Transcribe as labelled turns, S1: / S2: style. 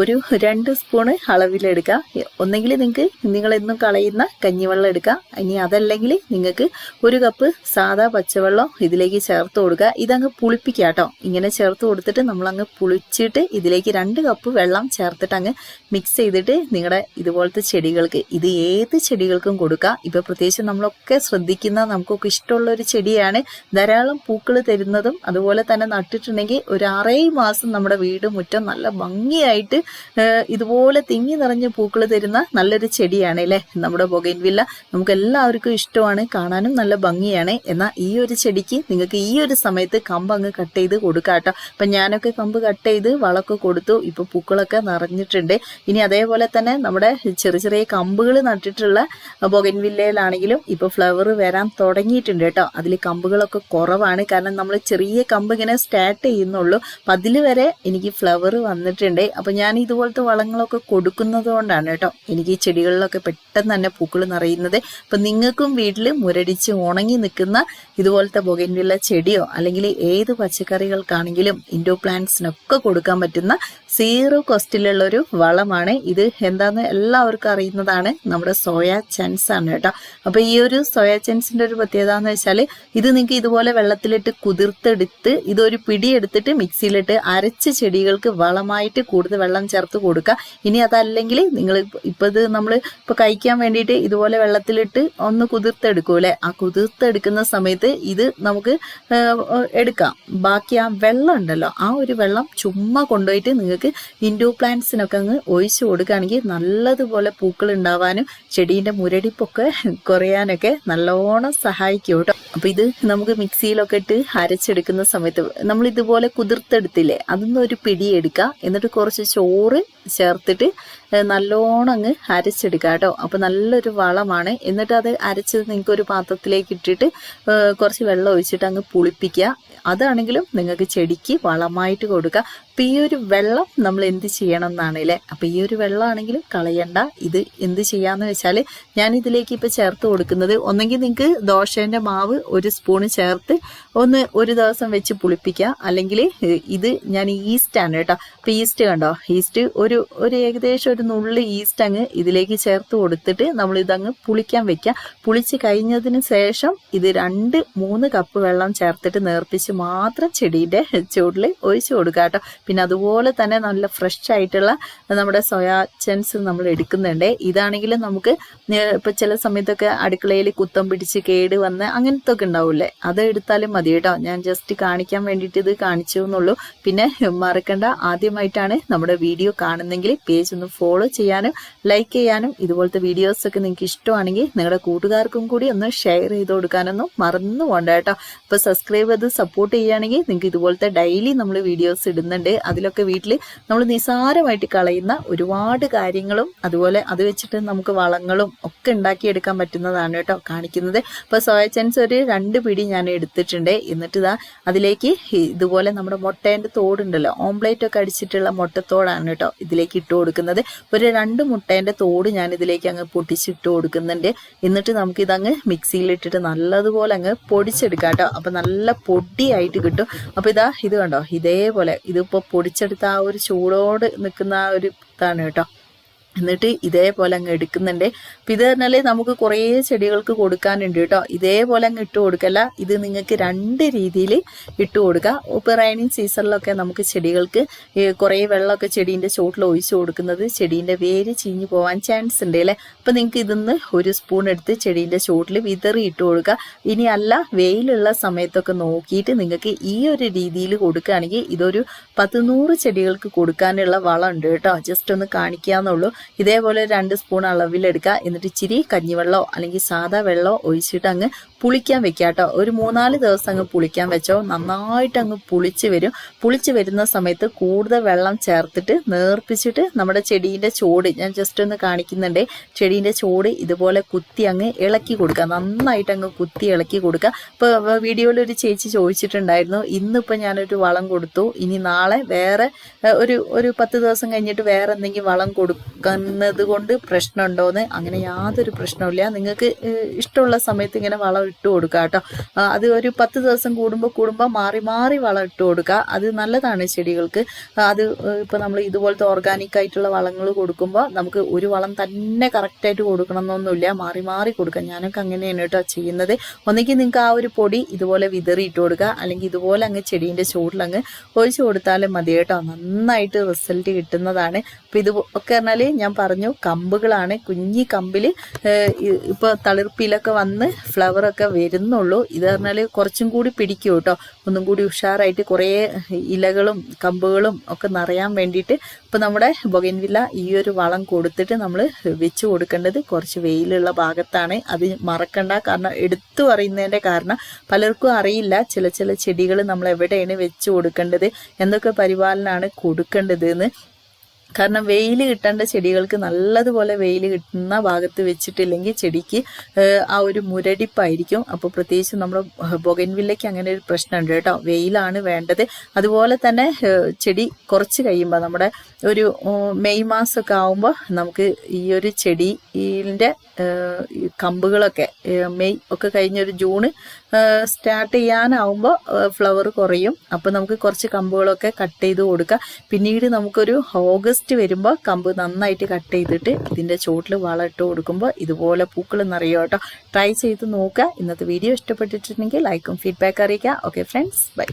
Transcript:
S1: ഒരു രണ്ട് സ്പൂണ് അളവിലെടുക്കുക ഒന്നെങ്കിൽ നിങ്ങൾക്ക് നിങ്ങളെന്നും കളയുന്ന കഞ്ഞിവെള്ളം എടുക്കുക ഇനി അതല്ലെങ്കിൽ നിങ്ങൾക്ക് ഒരു കപ്പ് സാധാ പച്ചവെള്ളം ഇതിലേക്ക് ചേർത്ത് കൊടുക്കുക ഇതങ്ങ് പുളിപ്പിക്കുക കേട്ടോ ഇങ്ങനെ ചേർത്ത് കൊടുത്തിട്ട് നമ്മളങ്ങ് പുളിച്ചിട്ട് ഇതിലേക്ക് രണ്ട് കപ്പ് വെള്ളം ചേർത്തിട്ട് അങ്ങ് മിക്സ് ചെയ്തിട്ട് നിങ്ങളുടെ ഇതുപോലത്തെ ചെടികൾക്ക് ഇത് ഏത് ചെടികൾക്കും കൊടുക്കുക ഇപ്പം പ്രത്യേകിച്ച് നമ്മളൊക്കെ ശ്രദ്ധിക്കുന്ന നമുക്കൊക്കെ ഇഷ്ടമുള്ള ഒരു ചെടിയാണ്. ധാരാളം പൂക്കൾ തരുന്നതും അതുപോലെ തന്നെ നട്ടിട്ടുണ്ടെങ്കിൽ ഒരു ആറേഴ് മാസം നമ്മുടെ വീട് മുറ്റം നല്ല ഭംഗിയായിട്ട് ഇതുപോലെ തിങ്ങി നിറഞ്ഞ് പൂക്കൾ തരുന്ന നല്ലൊരു ചെടിയാണ് അല്ലേ? നമ്മുടെ ബൊഗൈൻവില്ല നമുക്ക് എല്ലാവർക്കും ഇഷ്ടമാണ് കാണാനും നല്ല ഭംഗിയാണ്. എന്നാൽ ഈ ഒരു ചെടിക്ക് നിങ്ങൾക്ക് ഈ ഒരു സമയത്ത് കമ്പ് അങ്ങ് കട്ട് ചെയ്ത് കൊടുക്കാം കേട്ടോ. അപ്പം ഞാനൊക്കെ കമ്പ് കട്ട് ചെയ്ത് വളമൊക്കെ കൊടുത്തു. ഇപ്പൊ പൂക്കളൊക്കെ നിറഞ്ഞിട്ടുണ്ട്. ഇനി അതേപോലെ തന്നെ നമ്മുടെ ചെറിയ ചെറിയ കമ്പുകൾ നട്ടിട്ടുള്ള ബൊഗൻവില്ലയിലാണെങ്കിലും ഇപ്പൊ ഫ്ലവർ വരാൻ തുടങ്ങിയിട്ടുണ്ട് കേട്ടോ. അതിൽ കമ്പുകളൊക്കെ കുറവാണ്. കാരണം നമ്മൾ ചെറിയ കമ്പ് ഇങ്ങനെ സ്റ്റാർട്ട് ചെയ്യുന്നുള്ളൂ. അപ്പം അതിൽ വരെ എനിക്ക് ഫ്ലവർ വന്നിട്ടുണ്ട്. അപ്പം ഞാൻ ഇതുപോലത്തെ വളങ്ങളൊക്കെ കൊടുക്കുന്നത് കൊണ്ടാണ് കേട്ടോ. എനിക്ക് ഈ ചെടികളിലൊക്കെ പെട്ടെന്ന് തന്നെ പൂക്കൾ നിറയുന്നത്. അപ്പം നിങ്ങൾക്കും വീട്ടിൽ മുരടിച്ച് ഉണങ്ങി നിൽക്കുന്ന ഇതുപോലത്തെ ബൊഗൻവില്ല ചെടിയോ അല്ലെങ്കിൽ ഏത് പച്ചക്കറികൾക്കാണെങ്കിലും ഇൻഡോ പ്ലാന്റ്സിനൊക്കെ കൊടുക്കാൻ പറ്റുന്ന സീറോ കോസ്റ്റിലുള്ള ഒരു വളമാണ്. ഇത് എന്താന്ന് എല്ലാവർക്കും അറിയുന്നതാണ്. നമ്മുടെ സോയ ചൻസ് ആണ് കേട്ടോ. അപ്പൊ ഈ ഒരു സോയ ചൻസിന്റെ ഒരു പ്രത്യേകത എന്ന് വെച്ചാൽ ഇത് നിങ്ങൾക്ക് ഇതുപോലെ വെള്ളത്തിലിട്ട് കുതിർത്തെടുത്ത് ഇതൊരു പിടിയെടുത്തിട്ട് മിക്സിയിലിട്ട് അരച്ച് ചെടികൾക്ക് വളമായിട്ട് കൂടുതൽ വെള്ളം ചേർത്ത് കൊടുക്കുക ഇനി അതല്ലെങ്കിൽ നിങ്ങൾ ഇപ്പോൾ ഇത് നമ്മൾ ഇപ്പോൾ കഴിക്കാൻ വേണ്ടിയിട്ട് ഇതുപോലെ വെള്ളത്തിലിട്ട് ഒന്ന് കുതിർത്തെടുക്കൂലേ ആ കുതിർത്തെടുക്കുന്ന സമയത്ത് ഇത് നമുക്ക് എടുക്കാം. ബാക്കി ആ വെള്ളം ഉണ്ടല്ലോ ആ ഒരു വെള്ളം ചുമ്മാ കൊണ്ടുപോയിട്ട് നിങ്ങൾക്ക് ഇൻഡോ പ്ലാന്റ്സിനൊക്കെ അങ്ങ് ഒഴിച്ചു കൊടുക്കുകയാണെങ്കിൽ നല്ലതുപോലെ പൂക്കൾ ഉണ്ടാവാനും ചെടീന്റെ മുരടിപ്പൊക്കെ കുറയാനൊക്കെ നല്ലോണം സഹായിക്കും കേട്ടോ. അപ്പം ഇത് നമുക്ക് മിക്സിയിലൊക്കെ ഇട്ട് അരച്ചെടുക്കുന്ന സമയത്ത് നമ്മൾ ഇതുപോലെ കുതിർത്തെടുത്തില്ലേ അതൊന്നും ഒരു പിടി എടുക്കുക എന്നിട്ട് കുറച്ച് ചോറ് ചേർത്തിട്ട് നല്ലോണം അങ്ങ് അരച്ചെടുക്കുക കേട്ടോ. അപ്പം നല്ലൊരു വളമാണ്. എന്നിട്ട് അത് അരച്ചത് നിങ്ങൾക്ക് ഒരു പാത്രത്തിലേക്ക് ഇട്ടിട്ട് കുറച്ച് വെള്ളം ഒഴിച്ചിട്ട് അങ്ങ് പുളിപ്പിക്കുക. അതാണെങ്കിലും നിങ്ങൾക്ക് ചെടിക്ക് വളമായിട്ട് കൊടുക്കുക. അപ്പം ഈ ഒരു വെള്ളം നമ്മൾ എന്ത് ചെയ്യണം എന്നാണ് അല്ലേ? അപ്പൊ ഈ ഒരു വെള്ളമാണെങ്കിലും കളയണ്ട. ഇത് എന്ത് ചെയ്യാന്ന് വെച്ചാൽ ഞാൻ ഇതിലേക്ക് ഇപ്പം ചേർത്ത് കൊടുക്കുന്നത്. ഒന്നെങ്കിൽ നിങ്ങൾക്ക് ദോശേന്റെ മാവ് ഒരു സ്പൂണ് ചേർത്ത് ഒന്ന് ഒരു ദിവസം വെച്ച് പുളിപ്പിക്കുക. അല്ലെങ്കിൽ ഇത് ഞാൻ ഈസ്റ്റ് ആണ് കേട്ടോ. അപ്പം ഈസ്റ്റ് കണ്ടോ? ഈസ്റ്റ് ഒരു ഒരു ഏകദേശം ഒരു നുള്ളി ഈസ്റ്റ് അങ്ങ് ഇതിലേക്ക് ചേർത്ത് കൊടുത്തിട്ട് നമ്മൾ ഇതങ്ങ് പുളിക്കാൻ വെക്കുക പുളിച്ച് കഴിഞ്ഞതിന് ശേഷം ഇത് രണ്ട് മൂന്ന് കപ്പ് വെള്ളം ചേർത്തിട്ട് നേർപ്പിച്ച് മാത്രം ചെടിയുടെ ചൂടിൽ ഒഴിച്ചു കൊടുക്കുക കേട്ടോ. പിന്നെ അതുപോലെ തന്നെ നല്ല ഫ്രഷ് ആയിട്ടുള്ള നമ്മുടെ സോയാ ചൻസ് നമ്മൾ എടുക്കുന്നുണ്ട്. ഇതാണെങ്കിൽ നമുക്ക് ഇപ്പം ചില സമയത്തൊക്കെ അടുക്കളയിൽ കുത്തം പിടിച്ച് കേട് വന്ന് അങ്ങനത്തെ ഒക്കെ ഉണ്ടാവില്ലേ? അത് എടുത്താലും മതി കേട്ടോ. ഞാൻ ജസ്റ്റ് കാണിക്കാൻ വേണ്ടിയിട്ട് ഇത് കാണിച്ചു എന്നുള്ളൂ പിന്നെ മറക്കണ്ട. ആദ്യമായിട്ടാണ് നമ്മുടെ വീഡിയോ കാണുന്നെങ്കിൽ പേജ് ഒന്ന് ഫോളോ ചെയ്യാനും ലൈക്ക് ചെയ്യാനും ഇതുപോലത്തെ വീഡിയോസ് ഒക്കെ നിങ്ങൾക്ക് ഇഷ്ടമാണെങ്കിൽ നിങ്ങളുടെ കൂട്ടുകാർക്കും കൂടി ഒന്ന് ഷെയർ ചെയ്ത് കൊടുക്കാനൊന്നും മറന്നു പോണ്ട കേട്ടോ. അപ്പൊ സബ്സ്ക്രൈബ് ചെയ്ത് സപ്പോർട്ട് ചെയ്യുകയാണെങ്കിൽ നിങ്ങൾക്ക് ഇതുപോലത്തെ ഡെയിലി നമ്മൾ വീഡിയോസ് ഇടുന്നുണ്ട്. അതിലൊക്കെ വീട്ടിൽ നമ്മൾ നിസാരമായിട്ട് കളയുന്ന ഒരുപാട് കാര്യങ്ങളും അതുപോലെ അത് വെച്ചിട്ട് നമുക്ക് വളങ്ങളും ഒക്കെ ഉണ്ടാക്കിയെടുക്കാൻ പറ്റുന്നതാണ് കേട്ടോ കാണിക്കുന്നത്. അപ്പൊ സോയ ചൻസ് ഒരു രണ്ട് പിടി ഞാൻ എടുത്തിട്ടുണ്ട്. എന്നിട്ട് ഇതാ അതിലേക്ക് ഇതുപോലെ നമ്മുടെ മുട്ടേന്റെ തോടുണ്ടല്ലോ ഓംപ്ലേറ്റ് ഒക്കെ അടിച്ചിട്ടുള്ള മുട്ടത്തോടാണ് കേട്ടോ ഇതിലേക്ക് ഇട്ട് കൊടുക്കുന്നത്. ഒരു രണ്ട് മുട്ടേന്റെ തോട് ഞാൻ ഇതിലേക്ക് അങ്ങ് പൊട്ടിച്ചിട്ട് കൊടുക്കുന്നുണ്ട്. എന്നിട്ട് നമുക്ക് ഇതങ്ങ് മിക്സിയിലിട്ടിട്ട് നല്ലതുപോലെ അങ്ങ് പൊടിച്ചെടുക്കാം കേട്ടോ. അപ്പം നല്ല പൊടിയായിട്ട് കിട്ടും. അപ്പോൾ ഇതാ ഇത് കണ്ടോ? ഇതേപോലെ ഇതിപ്പോൾ പൊടിച്ചെടുത്ത ആ ഒരു ചൂടോട് നിൽക്കുന്ന ആ ഒരു ഇതാണ് കേട്ടോ. എന്നിട്ട് ഇതേപോലെ അങ്ങ് എടുക്കുന്നുണ്ട്. അപ്പം ഇത് പറഞ്ഞാൽ നമുക്ക് കുറേ ചെടികൾക്ക് കൊടുക്കാനുണ്ട് കേട്ടോ. ഇതേപോലെ അങ്ങ് ഇട്ട് കൊടുക്കല്ല ഇത് നിങ്ങൾക്ക് രണ്ട് രീതിയിൽ ഇട്ട് കൊടുക്കുക ഇപ്പോൾ റൈനിങ് സീസണിലൊക്കെ നമുക്ക് ചെടികൾക്ക് കുറേ വെള്ളമൊക്കെ ചെടീന്റെ ചോട്ടിൽ ഒഴിച്ചു കൊടുക്കുന്നത് ചെടീന്റെ വേര് ചീഞ്ഞു പോകാൻ ചാൻസ് ഉണ്ട് അല്ലേ? അപ്പം നിങ്ങൾക്ക് ഇതിന്ന് ഒരു സ്പൂൺ എടുത്ത് ചെടീന്റെ ചോട്ടിൽ വിതറി ഇട്ട് കൊടുക്കുക. ഇനി അല്ല വെയിലുള്ള സമയത്തൊക്കെ നോക്കിയിട്ട് നിങ്ങൾക്ക് ഈ ഒരു രീതിയിൽ കൊടുക്കുകയാണെങ്കിൽ ഇതൊരു പത്ത് നൂറ് ചെടികൾക്ക് കൊടുക്കാനുള്ള വളം ഉണ്ട് കേട്ടോ. ജസ്റ്റ് ഒന്ന് കാണിക്കാന്നുള്ളൂ. ഇതേപോലെ രണ്ട് സ്പൂൺ അളവിലെടുക്കുക. എന്നിട്ട് ഇച്ചിരി കഞ്ഞിവെള്ളമോ അല്ലെങ്കിൽ സാധാ വെള്ളമോ ഒഴിച്ചിട്ട് അങ്ങ് പുളിക്കാൻ വെക്കുക കേട്ടോ ഒരു മൂന്നാൽ ദിവസം അങ്ങ് പുളിക്കാൻ വെച്ചോ. നന്നായിട്ട് അങ്ങ് പുളിച്ച് വരും. പുളിച്ച് വരുന്ന സമയത്ത് കൂടുതൽ വെള്ളം ചേർത്തിട്ട് നേർപ്പിച്ചിട്ട് നമ്മുടെ ചെടീന്റെ ചോട് ഞാൻ ജസ്റ്റ് ഒന്ന് കാണിക്കുന്നുണ്ട്. ചെടീന്റെ ചോട് ഇതുപോലെ കുത്തി അങ്ങ് ഇളക്കി കൊടുക്കുക. നന്നായിട്ട് അങ്ങ് കുത്തി ഇളക്കി കൊടുക്കുക. ഇപ്പോൾ വീഡിയോയിൽ ഒരു ചേച്ചി ചോദിച്ചിട്ടുണ്ടായിരുന്നു ഇന്നിപ്പോൾ ഞാനൊരു വളം കൊടുത്തു. ഇനി നാളെ വേറെ ഒരു ഒരു പത്ത് ദിവസം കഴിഞ്ഞിട്ട് വേറെ എന്തെങ്കിലും വളം കൊടുക്കുന്നത് കൊണ്ട് പ്രശ്നമുണ്ടോയെന്ന് അങ്ങനെ യാതൊരു പ്രശ്നമില്ല നിങ്ങൾക്ക് ഇഷ്ടമുള്ള സമയത്ത് ഇങ്ങനെ വളം ഇട്ട് കൊടുക്കുക കേട്ടോ. അത് ഒരു പത്ത് ദിവസം കൂടുമ്പോൾ കൂടുമ്പോൾ മാറി മാറി വളം ഇട്ട് കൊടുക്കുക അത് നല്ലതാണ് ചെടികൾക്ക്. അത് ഇപ്പോൾ നമ്മൾ ഇതുപോലത്തെ ഓർഗാനിക് ആയിട്ടുള്ള വളങ്ങൾ കൊടുക്കുമ്പോൾ നമുക്ക് ഒരു വളം തന്നെ കറക്റ്റായിട്ട് കൊടുക്കണം എന്നൊന്നുമില്ല മാറി മാറി കൊടുക്കുക ഞാനൊക്കെ അങ്ങനെയാണ് കേട്ടോ ചെയ്യുന്നത്. ഒന്നെങ്കിൽ നിങ്ങൾക്ക് ആ ഒരു പൊടി ഇതുപോലെ വിതറി ഇട്ട് കൊടുക്കുക അല്ലെങ്കിൽ ഇതുപോലെ അങ്ങ് ചെടീന്റെ ചൂടിലങ്ങ് ഒഴിച്ചു കൊടുത്താലും മതി കേട്ടോ. നന്നായിട്ട് റിസൾട്ട് കിട്ടുന്നതാണ്. അപ്പോൾ ഇത് ഒക്കെ പറഞ്ഞാൽ ഞാൻ പറഞ്ഞു കമ്പുകളാണ്. കുഞ്ഞി കമ്പിൽ ഇപ്പോൾ തളിർപ്പിലൊക്കെ വന്ന് ഫ്ലവറൊക്കെ വരുന്നുള്ളൂ. ഇത് പറഞ്ഞാൽ കുറച്ചും കൂടി പിടിക്കും കേട്ടോ. ഒന്നും കൂടി ഉഷാറായിട്ട് കുറേ ഇലകളും കമ്പുകളും ഒക്കെ നിറയാൻ വേണ്ടിയിട്ട് ഇപ്പം നമ്മുടെ ബൊഗൻവില്ല ഈ ഒരു വളം കൊടുത്തിട്ട് നമ്മൾ വെച്ച് കൊടുക്കേണ്ടത് കുറച്ച് വെയിലുള്ള ഭാഗത്താണ്. അത് മറക്കണ്ട. കാരണം എടുത്തു പറയുന്നതിന്റെ കാരണം പലർക്കും അറിയില്ല ചില ചില ചെടികൾ നമ്മൾ എവിടെയാണ് വെച്ച് കൊടുക്കേണ്ടത് എന്തൊക്കെ പരിപാലനമാണ് കൊടുക്കേണ്ടത് എന്ന്. കാരണം വെയിൽ കിട്ടേണ്ട ചെടികൾക്ക് നല്ലതുപോലെ വെയിൽ കിട്ടുന്ന ഭാഗത്ത് വെച്ചിട്ടില്ലെങ്കിൽ ചെടിക്ക് ആ ഒരു മുരടിപ്പായിരിക്കും. അപ്പോൾ പ്രത്യേകിച്ച് നമ്മുടെ ബൊഗൻവില്ലയ്ക്ക് അങ്ങനെ ഒരു പ്രശ്നമുണ്ട് കേട്ടോ. വെയിലാണ് വേണ്ടത്. അതുപോലെ തന്നെ ചെടി കുറച്ച് കഴിയുമ്പോൾ നമ്മുടെ ഒരു മെയ് മാസമൊക്കെ ആകുമ്പോൾ നമുക്ക് ഈ ഒരു ചെടിന്റെ കമ്പുകളൊക്കെ മെയ് ഒക്കെ കഴിഞ്ഞൊരു ജൂണ് സ്റ്റാർട്ട് ചെയ്യാനാവുമ്പോൾ ഫ്ലവർ കുറയും. അപ്പോൾ നമുക്ക് കുറച്ച് കമ്പുകളൊക്കെ കട്ട് ചെയ്ത് കൊടുക്കാം. പിന്നീട് നമുക്കൊരു ഓഗസ്റ്റ് വരുമ്പോൾ കമ്പ് നന്നായിട്ട് കട്ട് ചെയ്തിട്ട് ഇതിന്റെ ചോട്ടിൽ വളം ഇട്ട് കൊടുക്കുമ്പോൾ ഇതുപോലെ പൂക്കൾ നിറയോ കേട്ടോ. ട്രൈ ചെയ്ത് നോക്കുക. ഇന്നത്തെ വീഡിയോ ഇഷ്ടപ്പെട്ടിട്ടുണ്ടെങ്കിൽ ലൈക്കും ഫീഡ്ബാക്ക് അറിയിക്കുക. Okay friends bye